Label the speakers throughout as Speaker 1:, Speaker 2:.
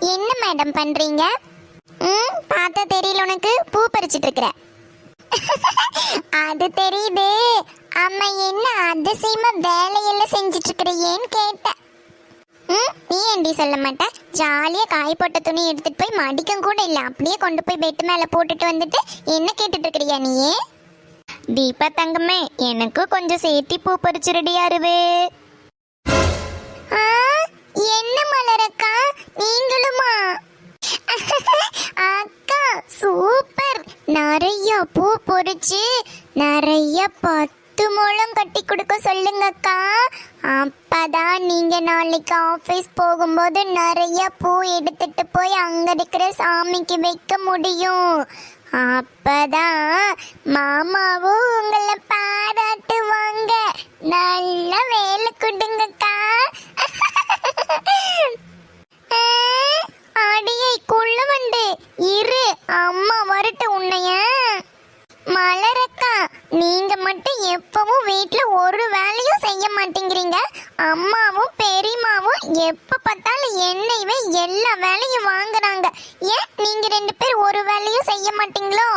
Speaker 1: என்ன மேடம் பண்றீங்க? ம் பார்த்தா தெரியல உனக்கு. பூ பறிச்சிட்டு இருக்கிற. அது தெரியுது. அம்மா என்ன அதிசயமா வேலையெல்லாம் செஞ்சுட்டு இருக்கிறியேன்னு கேட்டேன் ம் நீ ஏண்டி சொல்ல மாட்ட? ஜாலியா காய் போட்ட துணி எடுத்துட்டு போய் மடிக்கும் கூட இல்ல. அப்படியே கொண்டு போய் பெட்டு மேல போட்டுட்டு வந்துட்டு என்ன கேட்டுட்டு இருக்கிறியா நீயே தீபா தங்கமே எனக்கும் கொஞ்சம் சேர்த்தி பூ பறிச்சிருடி அருவே. என்ன மலரக்கா நீங்களுமா? அக்கா சூப்பர். நிறைய பூ பொறிச்சு நிறைய பத்து மூலம் கட்டி கொடுக்க சொல்லுங்கக்கா. அப்பதான் நீங்க நாளைக்கு ஆபீஸ் போகும்போது நிறைய பூ எடுத்துட்டு போய் அங்க இருக்கிற சாமிக்கு வைக்க முடியும். அப்பதான் மாமாவும் உங்களை பாராட்டுவாங்க. நல்ல வேலை கொடுங்கக்கா. அடியை கொள்ள வண்டு இரு அம்மா வரட்டு உன்னைய. மலரக்கா நீங்க மட்டும் எப்பவும் வீட்ல ஒரு வேலையும் செய்ய மாட்டேங்கிறீங்க. அம்மாவும் பெரியம்மாவும் எப்ப பார்த்தாலும் என்னையவே எல்லா வேலையும் வாங்குறாங்க. ஏன் நீங்க ரெண்டு பேர் ஒரு வேலையும் செய்ய மாட்டீங்களோ?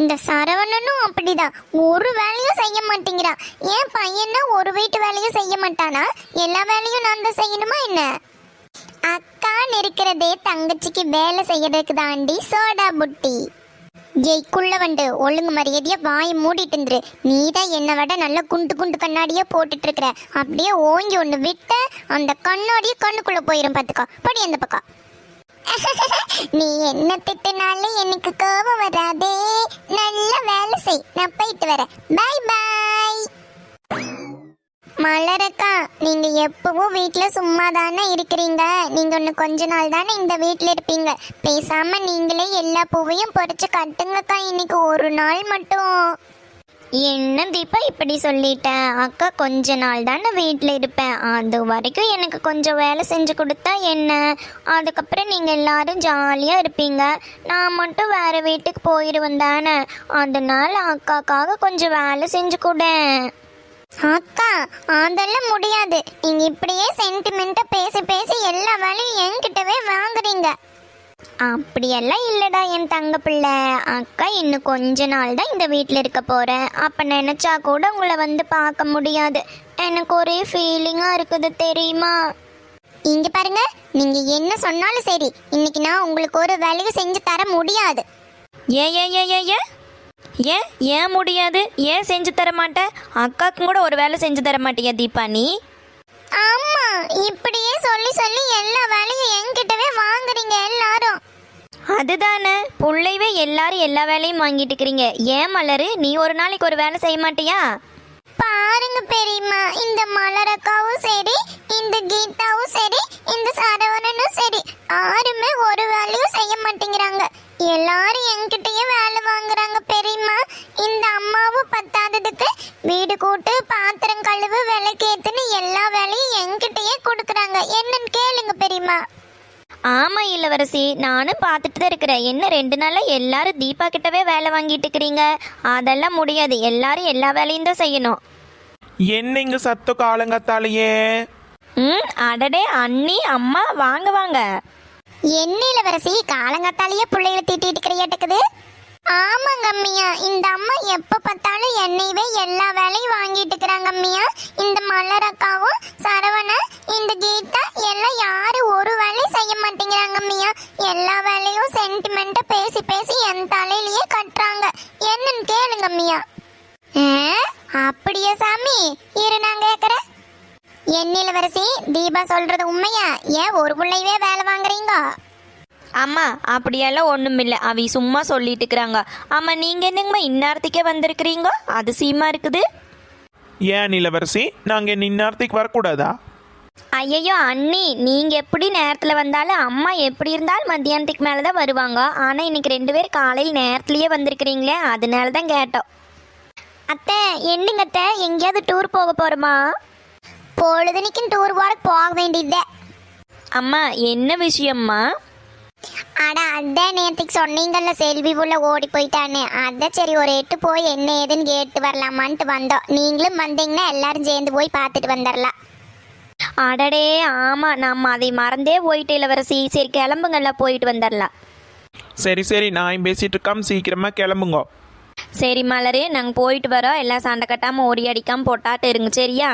Speaker 1: இந்த சரவணனும் அப்படிதான். ஒரு வேலையும் செய்ய மாட்டேங்கிறான் ஏன் பையனா ஒரு வீட்டு வேலையும் செய்ய மாட்டானா? எல்லா வேலையும் நான் தான் செய்யணுமா என்ன? அக்கான்னு இருக்கிறதே தங்கச்சிக்கு வேலை செய்யறதுக்கு தாண்டி சோடா புட்டி. ஜெய்க்குள்ள வந்து ஒழுங்கு மரியாதையா வாய் மூடிட்டு இருந்துரு நீ தான் என்னை விட நல்ல குண்டு குண்டு கண்ணாடியே போட்டுட்டு இருக்கிற அப்படியே ஓங்கி ஒன்று விட்ட அந்த கண்ணாடியே கண்ணுக்குள்ள போயிரும் பார்த்துக்கோ படி அந்த பக்கம். நீ என்ன திட்டினாலும் எனக்கு கோபம் வராதே. நல்ல வேலை செய். நான் போயிட்டு வரேன். பாய் பாய் மலரக்கா நீங்க எப்பவும் வீட்ல சும்மா தானே இருக்கிறீங்க? நீங்க ஒன்று கொஞ்ச நாள் தானே இந்த வீட்ல இருப்பீங்க? பேசாம நீங்களே எல்லா பூவையும் பொறிச்சு கட்டுங்கக்கா இன்னைக்கு ஒரு நாள் மட்டும். என்ன தீபா இப்படி சொல்லிட்டேன் அக்கா கொஞ்ச நாள் தானே வீட்டில் இருப்பேன். அது வரைக்கும் எனக்கு கொஞ்சம் வேலை செஞ்சு கொடுத்தா என்ன? அதுக்கப்புறம் நீங்கள் எல்லாரும் ஜாலியாக இருப்பீங்க. நான் மட்டும் வேறு வீட்டுக்கு போயிடுவேன் தானே? அதனால் அக்காக்காக கொஞ்சம் வேலை செஞ்சு கொடு. அக்கா அதெல்லாம் முடியாது. நீங்க இப்படியே சென்டிமெண்ட்டா பேசி பேசி எல்லா வேலையும் என்கிட்டவே வாங்குறீங்க. அப்படியெல்லாம் இல்லடா என் தங்க பிள்ளை. அக்கா இன்னும் கொஞ்ச நாள் தான் இந்த வீட்டில் இருக்க போகிறேன் அப்போ நினச்சா கூட உங்களை வந்து பார்க்க முடியாது. எனக்கு ஒரே ஃபீலிங்காக இருக்குது தெரியுமா? இங்கே பாருங்க நீங்கள் என்ன சொன்னாலும் சரி. இன்னைக்கு நான் உங்களுக்கு ஒரு வேலையும் செஞ்சு தர முடியாது.
Speaker 2: ஏ ஏ ஏ ஏ? ஏன்? ஏன் முடியாது? ஏன் செஞ்சு தர மாட்டேன் அக்காக்கும் கூட ஒரு வேலை செஞ்சு தர மாட்டியா தீபா நீ?
Speaker 1: ஆமா இப்படியே சொல்லி சொல்லி எல்லா வேலையும் என்கிட்டவே வாங்குறீங்க எல்லாரும்.
Speaker 2: அதுதானே. புள்ளைவே எல்லாரும் எல்லா வேலையும் வாங்கிட்டு இருக்கிறீங்க. ஏன் மலரு? நீ ஒரு நாளைக்கு ஒரு வேலை செய்ய மாட்டியா?
Speaker 1: பாருங்க பெரியம்மா இந்த மலரக்காவும் சரி இந்த கீதாவும் சரி இந்த சரவணனும் சரி யாருமே ஒரு வேலையும் செய்ய மாட்டேங்கிறாங்க. எல்லாரும் என்கிட்டயே வேலை வாங்குறாங்க பெரியம்மா. இந்த அம்மாவும் பத்தாததுக்கு வீடு கூட்டு பாத்திரம் கழுவு விளக்கேத்துன்னு எல்லா வேலையும் என்கிட்டயே கொடுக்குறாங்க. என்னன்னு கேளுங்க பெரியம்மா.
Speaker 2: ஆமா இளவரசி நானும் பார்த்துட்டு தான் இருக்கிறேன். என்ன ரெண்டு நாளா எல்லாரும் தீபா கிட்டவே வேலை வாங்கிட்டு இருக்கிறீங்க? அதெல்லாம் முடியாது. எல்லாரும் எல்லா வேலையும் தான் செய்யணும்.
Speaker 3: என்ன இங்க சத்த காலங்கத்தாலேயே?
Speaker 2: ம் அடடே அண்ணி அம்மா வாங்க வாங்க.
Speaker 1: என்ன இளவரசி காலங்காத்தாலேயே பிள்ளைகளை திட்டிட்டு கிடையாட்டுக்குது ஆமாங்க அம்மியா. இந்த அம்மா எப்ப பார்த்தாலும் என்னையவே எல்லா வேலையும் வாங்கிட்டு இருக்கிறாங்க அம்மியா. இந்த மலரக்காவும் சரவண இந்த கீதா எல்லாம் யாரும் ஒரு வேலையும் செய்ய மாட்டேங்கிறாங்க அம்மியா. எல்லா வேலையும் சென்டிமெண்ட்டா பேசி பேசி என் தலையிலேயே கட்டுறாங்க. என்னன்னு கேளுங்க அம்மியா. அப்படியா சாமி? இரு நான் கேக்குறேன். என்ன இளவரசி தீபா சொல்றது உண்மையா? ஏன் ஒரு பிள்ளையவே வேலை வாங்குறீங்க?
Speaker 2: அம்மா அப்படியெல்லாம் ஒன்றும் இல்லை அவி சும்மா சொல்லிட்டு இருக்கிறாங்க. ஆமா நீங்க என்னங்கம்மா இந்நேரத்துக்கே வந்திருக்கிறீங்க? அதிசயமா இருக்குது.
Speaker 3: ஏன் இளவரசி நாங்க இந்நேரத்துக்கு வரக்கூடாதா?
Speaker 2: ஐயையோ அண்ணி நீங்க எப்படி நேரத்துல வந்தாலும் அம்மா எப்படி இருந்தாலும் மத்தியானத்துக்கு மேல தான் வருவாங்க. ஆனா இன்னைக்கு ரெண்டு பேரும் காலையில் நேரத்துலயே வந்திருக்கிறீங்களே அதனால தான் கேட்டோம்.
Speaker 1: அத்தை என்னங்க அத்தை? எங்கேயாவது டூர் போக போறோமா? பொழுதுனிக்கும் டூர் போற போக வேண்டியதே.
Speaker 2: அம்மா என்ன விஷயம்மா?
Speaker 1: அட அதான் நேற்றுக்கு சொன்னீங்கல்ல செல்வி உள்ள ஓடி போயிட்டான்னு. அதான் சரி ஒரு எட்டு போய் என்ன ஏதுன்னு கேட்டு வரலாமான்ட்டு வந்தோம். நீங்களும் வந்தீங்கன்னா எல்லாரும் சேர்ந்து போய் பார்த்துட்டு வந்துடலாம்
Speaker 2: அடடே ஆமாம் நம்ம அதை மறந்தே போயிட்டு இளவரசி சரி கிளம்புங்கல்ல போயிட்டு வந்துடலாம்
Speaker 3: சரி சரி நான் பேசிட்டு இருக்காம சீக்கிரமா கிளம்புங்க.
Speaker 2: சரி மலரு நாங்கள் போயிட்டு வரோம். எல்லாம் சண்டை கட்டாமல் ஓடி அடிக்காமல் போட்டாட்டு இருங்க சரியா?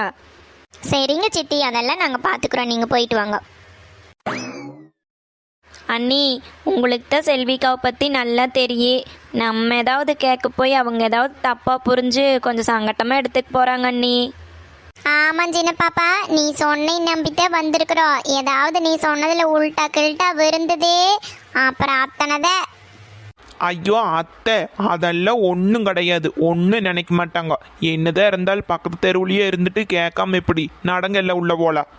Speaker 1: சரிங்க சித்தி அதெல்லாம் நாங்க பாத்துக்கிறோம். நீங்க போயிட்டு வாங்க.
Speaker 2: அண்ணி உங்களுக்கு தான் செல்விகாவை பற்றி நல்லா தெரியும் நம்ம ஏதாவது கேட்க போய் அவங்க ஏதாவது தப்பாக புரிஞ்சு கொஞ்சம் சங்கட்டமாக எடுத்துக்க போகிறாங்க அண்ணி.
Speaker 1: ஆமா சின்ன பாப்பா நீ சொன்னை நம்பிட்டே வந்திருக்கிறோம். ஏதாவது நீ சொன்னதுல உள்டா கில்ட்டா விருந்தது. அப்புறம் அத்தனைதே
Speaker 3: ஐயோ அத்தை அதெல்லாம் ஒன்றும் கிடையாது. ஒன்றும் நினைக்க மாட்டாங்க. என்னதான் இருந்தாலும் பக்கத்து தெருவுலயே இருந்துட்டு கேட்காம எப்படி நடங்க எல்லாம் உள்ள போலாம்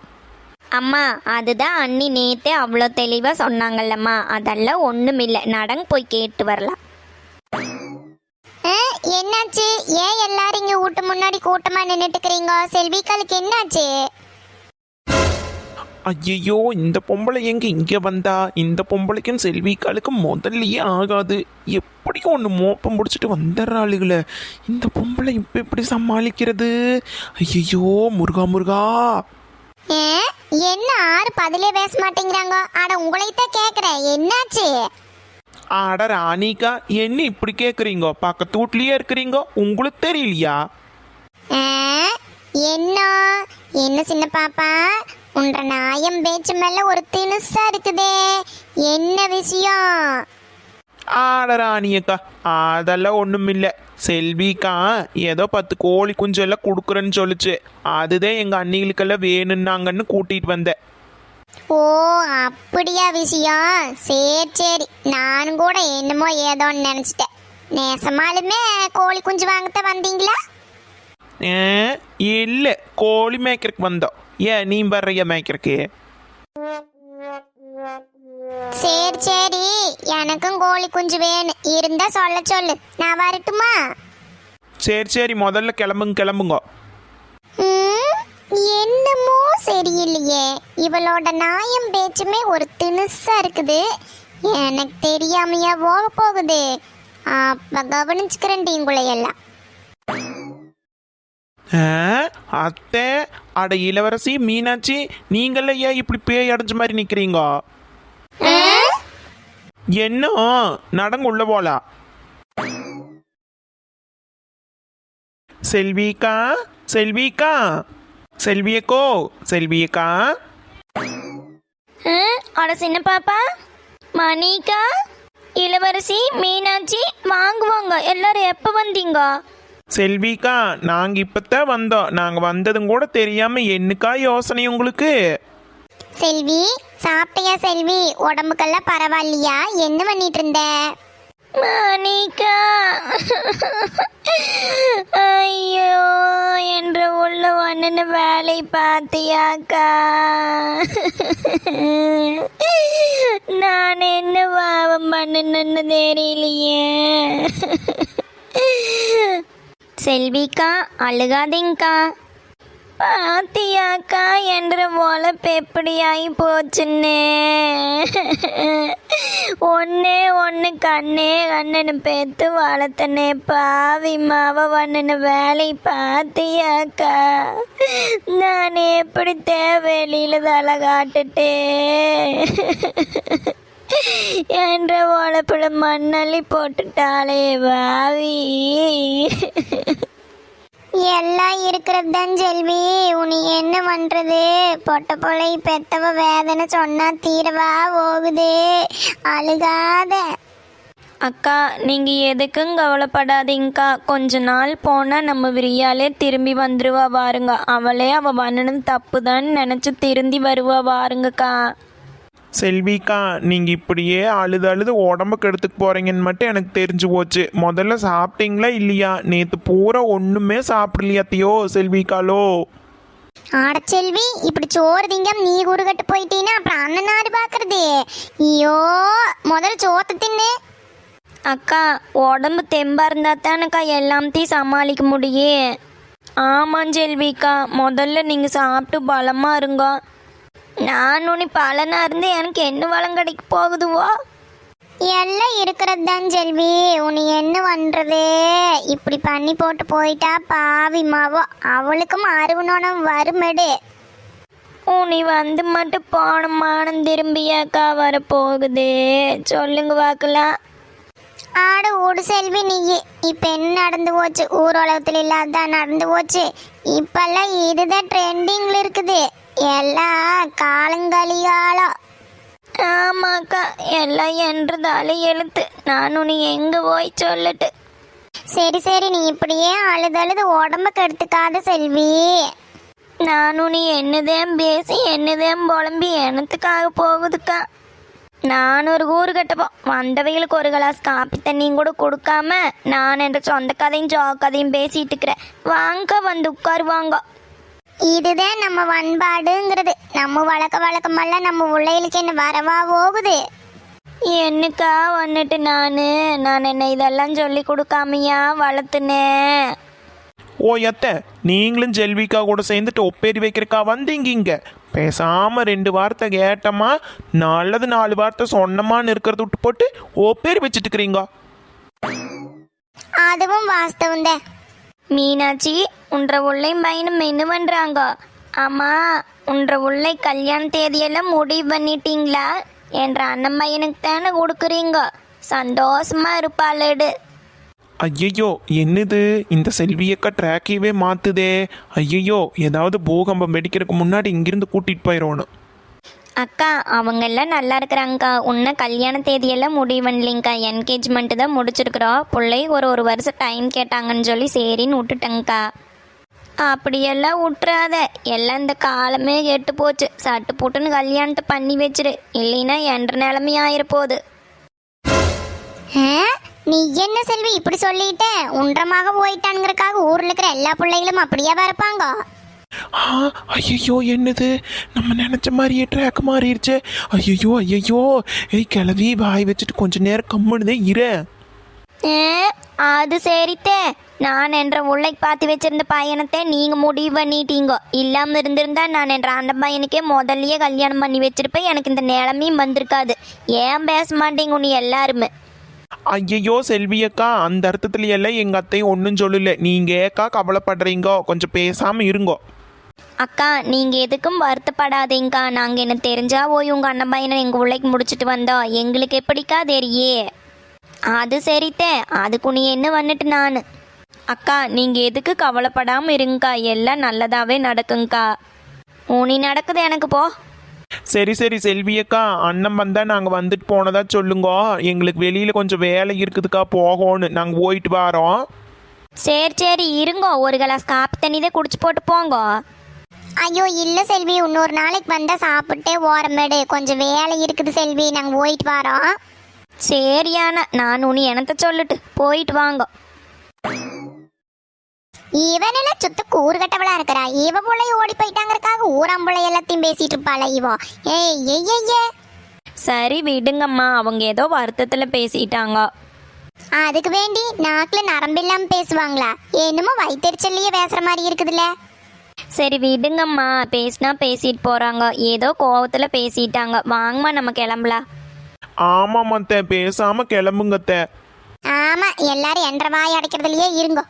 Speaker 2: அம்மா அதுதான் அண்ணி நேத்தே அவ்வளோ தெளிவாக சொன்னாங்கல்லம்மா. அதெல்லாம் ஒன்றும் இல்லை. நடங்க போய் கேட்டு வரலாம்.
Speaker 1: என்னாச்சு? ஏன் எல்லாரும் இங்க வீட்டு முன்னாடி கூட்டமா நின்னுட்டு இருக்கிறீங்க? செல்விக்காலுக்கு என்னாச்சு?
Speaker 3: ஐயையோ இந்த பொம்பளை எங்க இங்க வந்தா? இந்த பொம்பளைக்கும் செல்விக்காலுக்கும் முதல்லயே ஆகாது. எப்படியும் ஒன்று மோப்பம் பிடிச்சிட்டு வந்துடுறாளுகளே? இந்த பொம்பளை இப்போ எப்படி சமாளிக்கிறது? ஐயையோ முருகா முருகா.
Speaker 1: என்ன ஆறு பதிலே பேச மாட்டேங்கிறாங்க? அட உங்களைத்தான் கேக்குறேன். என்னாச்சு?
Speaker 3: ஆட ராணிக்கா என்ன இப்படி கேட்குறீங்க பக்கத்து வீட்லயே இருக்கிறீங்க? உங்களுக்கு தெரியலையா?
Speaker 1: என்ன? என்ன சின்ன பாப்பா? உன்ற நாயம் பேச்சு மேல ஒரு திணுசா இருக்குதே. என்ன விஷயம்?
Speaker 3: ஆட ராணியக்கா அதெல்லாம் ஒன்றும் இல்லை செல்விக்கா ஏதோ பத்து கோழி குஞ்சு எல்லாம் கொடுக்குறேன்னு சொல்லுச்சு. அதுதான் எங்கள் அண்ணிகளுக்கெல்லாம் வேணும்னாங்கன்னு கூட்டிகிட்டு வந்தேன்
Speaker 1: ஓ அப்படியா விஷயம்? சரி சரி. நானும் கூட என்னமோ ஏதோன்னு நினைச்சிட்டேன். நேசமாலுமே கோழி குஞ்சு வாங்கத்தான் வந்தீங்களா?
Speaker 3: இல்லை. கோழி மேய்க்கிறதுக்கு வந்தோம். ஏன் நீ வர்றைய மேய்க்கிறக்கு
Speaker 1: சரி சரி. எனக்கும் கோழி குஞ்சு வேணும் இருந்தா சொல்ல சொல்லு. நான் வரட்டுமா?
Speaker 3: சரி சரி. முதல்ல கிளம்புங்க கிளம்புங்க.
Speaker 1: ம், என்னமோ சரியில்லையே. இவளோட நாயம் பேச்சுமே ஒரு திணுசா இருக்குது. எனக்கு தெரியாமையா போக போகுது. அப்ப கவனிச்சுக்கிறேன்
Speaker 3: ஆ, அத்தை அட இளவரசி மீனாட்சி நீங்களே ஏன் இப்படி பேய் அடைஞ்ச மாதிரி நிற்கிறீங்க என்ன? நடங்க உள்ள போலாம் செல்விக்கா செல்விக்கா செல்வியக்கோ செல்வியக்கா.
Speaker 2: அட சின்ன பாப்பா மணிக்கா இளவரசி மீனாட்சி வாங்குவாங்க. எல்லாரும் எப்போ வந்தீங்க?
Speaker 3: செல்விக்கா நாங்க இப்பத்தான் வந்தோம் நாங்க வந்ததும் கூட தெரியாம என்னக்கா யோசனை உங்களுக்கு?
Speaker 1: செல்வி சாப்பிட்டியா செல்வி? உடம்புக்கெல்லாம் பரவாயில்லையா? என்ன பண்ணிட்டு இருந்த?
Speaker 2: மணிக்கா ஐயோ என்ற உள்ள ஒன்னு வேலை பார்த்தியாக்கா. நான் என்ன பாவம் பண்ணுன்னு தெரியலையே. செல்விக்கா அழுகாதீங்கக்கா. பாத்தியாக்கா என்ற உழப்பு எப்படி ஆகி போச்சுன்னு. ஒன்னே ஒன்று கண்ணே கண்ணனு பெத்து வளர்த்தனே பாவி மாவ வண்ணனு வேலை பாத்தியாக்கா. நான் எப்படி தேவையில தலை காட்டுட்டேன் என்ற உழப்புல மண்ணள்ளி போட்டுட்டாளே பாவி.
Speaker 1: எல்லாம் இருக்கிறது தான் செல்வி. உனி என்ன பண்றது? பொட்ட பொலை பெத்தவ வேதனை சொன்னா தீரவா போகுது. அழுகாத.
Speaker 2: அக்கா நீங்கள் எதுக்கும் கவலைப்படாதீங்கக்கா. கொஞ்ச நாள் போனால் நம்ம விரியாலே திரும்பி வந்துருவா பாருங்க. அவளே அவள் பண்ணணும் தப்பு தான் நினச்சி திருந்தி வருவா பாருங்கக்கா.
Speaker 3: செல்விக்கா நீங்க இப்படியே அழுது அழுது உடம்பு கெடுத்துக்கு போறீங்கன்னு மட்டும் எனக்கு தெரிஞ்சு போச்சு. முதல்ல சாப்பிட்டீங்களா இல்லையா? நேத்து பூரா ஒண்ணுமே சாப்பிடலையாத்தியோ செல்விக்காலோ?
Speaker 1: ஆட செல்வி இப்படி சோறு திங்கம் நீ குறுகட்டு போயிட்டீன்னா அப்புறம் அண்ணன் நாடு பாக்குறது. ஐயோ முதல்ல சோத்து தின்னு.
Speaker 2: அக்கா உடம்பு தெம்பாக இருந்தால் தானக்கா எல்லாத்தையும் சமாளிக்க முடியும். ஆமாம் செல்விக்கா முதல்ல நீங்கள் சாப்பிட்டு பலமாக இருங்க. நான் உனி பலனாக இருந்து எனக்கு என்ன வளம் கிடைக்க போகுதுவோ?
Speaker 1: எல்லாம் இருக்கிறது தான் செல்வி. உனி என்ன பண்றது? இப்படி பண்ணி போட்டு போயிட்டா பாவி மாவோ. அவளுக்கும் அருவனோனம் வருமெடு.
Speaker 2: நீ வந்து மட்டும் போன மானம் திரும்பியாக்கா வரப்போகுது. சொல்லுங்க பார்க்கலாம்
Speaker 1: ஆடு ஓடு செல்வி நீயே இப்ப என்ன நடந்து போச்சு? ஊர் உலகத்துல இல்லாதான் நடந்து போச்சு? இப்பெல்லாம் இதுதான் ட்ரெண்டிங்ல இருக்குது. எல்லாம் காலங்களிகாலம்
Speaker 2: ஆமாக்கா எல்லாம் என்றதால எழுத்து. நான் உனி எங்க போய் சொல்லட்டு?
Speaker 1: சரி சரி நீ இப்படியே அழுதழுது அழுது உடம்ப கெடுத்துக்காத செல்வி.
Speaker 2: நான் நீ என்னதேன் பேசி என்னதேன் புலம்பி எனத்துக்காக போகுதுக்கா. நான் ஒரு ஊர் கட்டப்போம் வந்தவைகளுக்கு ஒரு கிளாஸ் காப்பி தண்ணியும் கூட கொடுக்காம நான் என்ற சொந்த கதையும் ஜோ கதையும் பேசிட்டு இருக்கிறேன். வாங்க வந்து உட்காருவாங்க.
Speaker 1: இதுதான் நம்ம பண்பாடுங்கிறது நம்ம வழக்க வழக்கமெல்லாம் நம்ம உள்ளைகளுக்கு என்ன வரவா போகுது?
Speaker 2: என்னக்கா வந்துட்டு நான்? நான் என்ன இதெல்லாம் சொல்லி கொடுக்காமையா வளர்த்துனேன்
Speaker 3: ஓ எத்த நீங்களும் ஜெல்விக்கா கூட சேர்ந்துட்டு ஒப்பேரி வைக்கிறக்கா வந்தீங்க இங்க? பேசாம ரெண்டு வார்த்தை கேட்டமா நல்லது நாலு வார்த்தை சொன்னமான்னு இருக்கிறத விட்டு போட்டு ஒப்பேரி வச்சுட்டு இருக்கிறீங்க
Speaker 1: அதுவும் வாஸ்தவம் தான்
Speaker 2: மீனாட்சி உன்ற உள்ளை பயணம் என்ன பண்ணுறாங்க ஆமா உன்ற உள்ளை கல்யாண தேதியெல்லாம் முடிவு பண்ணிட்டீங்களா? என்ற அண்ணன் பையனுக்கு தானே கொடுக்குறீங்க. சந்தோஷமா இருப்பாளேடு.
Speaker 3: ஐயையோ என்னது? இந்த செல்வியக்கா ட்ராக்கையவே மாத்துதே. ஐயையோ ஏதாவது பூகம்பம் வெடிக்கிறதுக்கு முன்னாடி இங்கிருந்து கூட்டிட்டு போயிடணும்.
Speaker 2: அக்கா அவங்க எல்லாம் நல்லா இருக்கிறாங்கக்கா. உன்ன கல்யாண தேதியெல்லாம் முடிவு பண்ணலிங்கக்கா என்கேஜ்மெண்ட் தான் முடிச்சிருக்கிறோம். பிள்ளை ஒரு ஒரு வருஷம் டைம் கேட்டாங்கன்னு சொல்லி சரின்னு விட்டுட்டேங்க்கா அப்படியெல்லாம் விட்டுறாத. எல்லாம் இந்த காலமே கெட்டு போச்சு. சட்டு போட்டுன்னு கல்யாணத்தை பண்ணி வச்சிரு. இல்லைன்னா என்ற நிலைமை
Speaker 1: ஆ? நீ என்ன செல்வி இப்படி சொல்லிட்ட? உன்றமாக போயிட்டானுங்கிறக்காக ஊர்ல இருக்கிற எல்லா பிள்ளைகளும் அப்படியே வரப்பாங்க
Speaker 3: ஆ ஐயையோ என்னது? நம்ம நினைச்ச மாதிரியே ட்ராக் மாறிடுச்சே. ஐயையோ ஐயையோ. ஏய் கிளவி வாய் வச்சுட்டு கொஞ்ச நேரம் கம்முனுதே இரு.
Speaker 2: அது சரித்தே. நான் என்ற உள்ளை பார்த்து வச்சிருந்த பையனத்தை நீங்க முடிவு பண்ணிட்டீங்க. இல்லாம இருந்திருந்தா நான் என்ற அந்த பையனுக்கே முதல்லயே கல்யாணம் பண்ணி வச்சிருப்பேன். எனக்கு இந்த நிலைமையும் வந்திருக்காது. ஏன் பேச மாட்டீங்க நீ எல்லாருமே?
Speaker 3: ஐயையோ செல்வியக்கா அந்த அர்த்தத்துல எல்லாம் எங்க அத்தையும் ஒன்றும் சொல்லல. நீங்க ஏக்கா கவலைப்படுறீங்கோ? கொஞ்சம் பேசாம இருங்கோ.
Speaker 2: அக்கா நீங்க எதுக்கும் வருத்தப்படாதீங்கக்கா. நாங்க என்ன தெரிஞ்சா போய் உங்க அண்ணன் பையனை எங்க உள்ளைக்கு முடிச்சிட்டு வந்தோம். எங்களுக்கு எப்படிக்கா தெரியே? அது சரித்தே அதுக்கு நீ என்ன வந்துட்டு நான்? அக்கா நீங்க எதுக்கு கவலைப்படாம இருங்கக்கா. எல்லாம் நல்லதாவே நடக்குங்கக்கா. ஊனி நடக்குது எனக்கு போ.
Speaker 3: சரி சரி செல்வியக்கா. அண்ணன் வந்தா நாங்க வந்துட்டு போனதா சொல்லுங்க. எங்களுக்கு வெளியில கொஞ்சம் வேலை இருக்குதுக்கா போகணும் நாங்க போயிட்டு வரோம்.
Speaker 2: சரி சரி இருங்கோ. ஒரு கிளாஸ் காப்பி தண்ணி தான் குடிச்சு போட்டு போங்கோ.
Speaker 1: ஐயோ இல்ல செல்வி இன்னொரு நாளைக்கு வந்தா சாப்பிட்டே ஓரமேடு கொஞ்சம் வேலை இருக்குது செல்வி நாங்க போயிட்டு வரோம்.
Speaker 2: சரியான நான் உனி எனத்த சொல்லிட்டு போயிட்டு வாங்க.
Speaker 1: இவனெல்லாம் சுத்த கூறு கட்டவளா இருக்கிறா. இவ பிள்ளை ஓடி போயிட்டாங்கறக்காக ஊராம்பிள்ளை எல்லாத்தையும் பேசிட்டு இருப்பாள இவோ? ஏய் ஏய் ஏய், ஏய்
Speaker 2: சரி விடுங்கம்மா. அவங்க ஏதோ வருத்தத்தில் பேசிட்டாங்க.
Speaker 1: அதுக்கு வேண்டி நாக்குல நரம்பில்லாம பேசுவாங்களா? என்னமோ வயிற்றுச்சல்லையே பேசுற மாதிரி இருக்குதுல்ல.
Speaker 2: சரி விடுங்கம்மா. பேசினா பேசிட்டு போகிறாங்க ஏதோ கோவத்தில் பேசிட்டாங்க. வாங்கம்மா நம்ம கிளம்பலாம்.
Speaker 3: ஆமாமத்த பேசாம கிளம்புங்கத்த
Speaker 1: ஆமா எல்லாரும் என்ற வாய் அடைக்கிறதுலயே இருங்கோ.